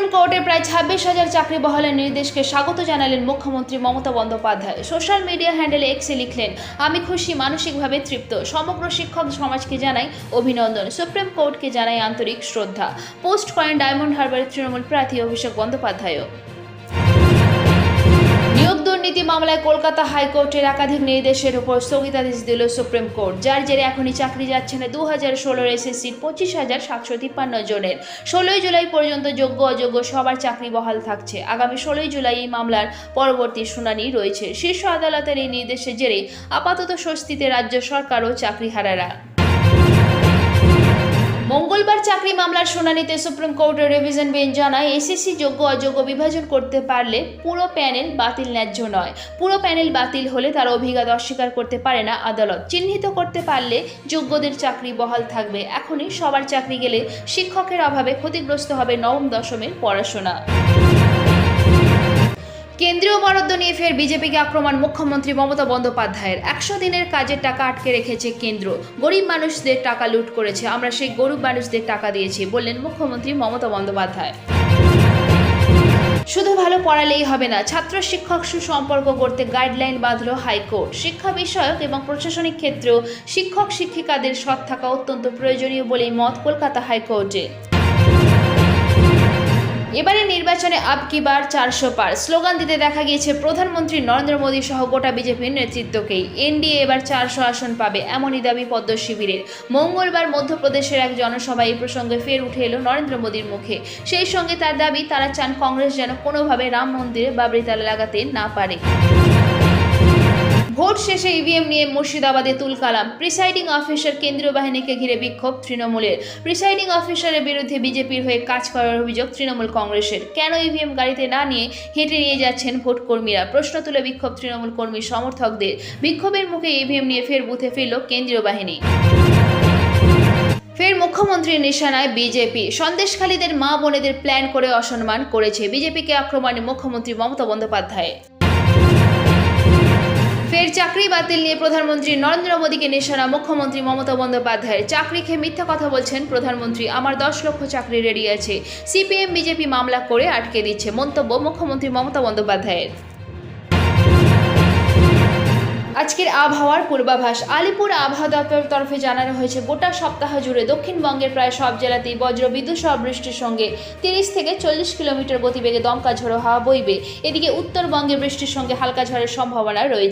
Supreme কোর্টের প্রায় ছাব্বিশ হাজার চাকরি বহালের নির্দেশকে স্বাগত জানালেন মুখ্যমন্ত্রী মমতা বন্দ্যোপাধ্যায়। সোশ্যাল মিডিয়া হ্যান্ডেলে এক্সে লিখলেন, আমি খুশি, মানসিকভাবে তৃপ্ত। সমগ্র শিক্ষক সমাজকে জানাই অভিনন্দন। সুপ্রিম কোর্টকে জানাই আন্তরিক শ্রদ্ধা। পোস্ট করেন ডায়মন্ড হারবারের তৃণমূল প্রার্থী অভিষেক বন্দ্যোপাধ্যায়ও। দুর্নীতি মামলায় কলকাতা হাইকোর্টের একাধিক নির্দেশের উপর স্থগিতাদেশ দিল সুপ্রিম কোর্ট। যার জেরে এখনই চাকরি যাচ্ছে না দু হাজার ষোলোর এসএসসির পঁচিশ হাজার সাতশো তিপ্পান্ন জনের। ষোলোই জুলাই পর্যন্ত যোগ্য অযোগ্য সবার চাকরি বহাল থাকছে। আগামী ষোলোই জুলাই এই মামলার পরবর্তী শুনানি রয়েছে। শীর্ষ আদালতের এই নির্দেশের জেরে আপাতত স্বস্তিতে রাজ্য সরকার ও চাকরিহারারা। মঙ্গলবার চাকরি মামলার শুনানিতে সুপ্রিম কোর্টের রিভিশন বেঞ্চ জানায়, এসএসসি যোগ্য অযোগ্য বিভাজন করতে পারলে পুরো প্যানেল বাতিল ন্যায্য নয়। পুরো প্যানেল বাতিল হলে তার অভিজ্ঞতা অস্বীকার করতে পারে না আদালত। চিহ্নিত করতে পারলে যোগ্যদের চাকরি বহাল থাকবে। এখনই সবার চাকরি গেলে শিক্ষকের অভাবে ক্ষতিগ্রস্ত হবে নবম দশমের পড়াশোনা। কেন্দ্রীয় বরাদ্দ নিয়ে ফের বিজেপিকে আক্রমণ মুখ্যমন্ত্রী মমতা বন্দ্যোপাধ্যায়ের। একশো দিনের কাজের টাকা আটকে রেখেছে কেন্দ্র। গরিব মানুষদের টাকা লুট করেছে। আমরা সেই গরিব মানুষদের টাকা দিয়েছি, বললেন মুখ্যমন্ত্রী মমতা বন্দ্যোপাধ্যায়। শুধু ভালো পড়ালেই হবে না, ছাত্র শিক্ষক সুসম্পর্ক করতে গাইডলাইন বাঁধল হাইকোর্ট। শিক্ষা বিষয়ক এবং প্রশাসনিক ক্ষেত্রেও শিক্ষক শিক্ষিকাদের সৎ থাকা অত্যন্ত প্রয়োজনীয় বলেই মত কলকাতা হাইকোর্টে। এবারে নির্বাচনে আপ কি বার চারশো পার। স্লোগান দিতে দেখা গিয়েছে প্রধানমন্ত্রী নরেন্দ্র মোদী সহ গোটা বিজেপির নেতৃত্বকেই। এনডিএ এবার চারশো আসন পাবে এমনই দাবি পদ্ম শিবিরের। মঙ্গলবার মধ্যপ্রদেশের এক জনসভায় এই প্রসঙ্গে ফের উঠে এলো নরেন্দ্র মোদীর মুখে। সেই সঙ্গে তার দাবি, তারা চান কংগ্রেস যেন কোনোভাবে রাম মন্দিরে বাবরি তালা লাগাতে না পারে। ভোট শেষে ইভিএম নিয়ে মুর্শিদাবাদে তুলকালাম। প্রিসাইডিং অফিসার কেন্দ্রীয় বাহিনীকে ঘিরে বিক্ষোভ তৃণমূলের। প্রিসাইডিং অফিসারের বিরুদ্ধে বিজেপির হয়ে কাজ করার অভিযোগ তৃণমূল কংগ্রেসের। কেন ইভিএম গাড়িতে না নিয়ে হেঁটে নিয়ে যাচ্ছেন ভোট কর্মীরা প্রশ্ন তুলে বিক্ষোভ তৃণমূল কর্মী সমর্থকদের। বিক্ষোভের মুখে ইভিএম নিয়ে ফের বুথে ফিরল কেন্দ্রীয় বাহিনী। ফের মুখ্যমন্ত্রীর নিশানায় বিজেপি সন্দেশখালীদের মা বোনেদের প্ল্যান করে অসম্মান করেছে। বিজেপিকে আক্রমণে মুখ্যমন্ত্রী মমতা বন্দ্যোপাধ্যায়। ফের চাকরি বাতিল নিয়ে প্রধানমন্ত্রী নরেন্দ্র মোদীকে নিশানা মুখ্যমন্ত্রী মমতা বন্দ্যোপাধ্যায়ের। চাকরি খেয়ে মিথ্যা কথা বলছেন প্রধানমন্ত্রী। আমার দশ লক্ষ চাকরি রেডি আছে। সিপিএম, বিজেপি মামলা করে আটকে দিচ্ছে মন্তব্য মুখ্যমন্ত্রী মমতা বন্দ্যোপাধ্যায়ের। আজকের আবহাওয়ার পূর্বাভাস। আলিপুর আবহাওয়া দপ্তরের তরফে জানানো হয়েছে, গোটা সপ্তাহ জুড়ে দক্ষিণবঙ্গের প্রায় সব জেলাতেই বজ্র বিদ্যুৎ সহ বৃষ্টির সঙ্গে তিরিশ থেকে চল্লিশ কিলোমিটার গতিবেগে দমকা ঝোড়ো হাওয়া বইবে। এদিকে উত্তরবঙ্গে বৃষ্টির সঙ্গে হালকা ঝড়ের সম্ভাবনা রয়েছে।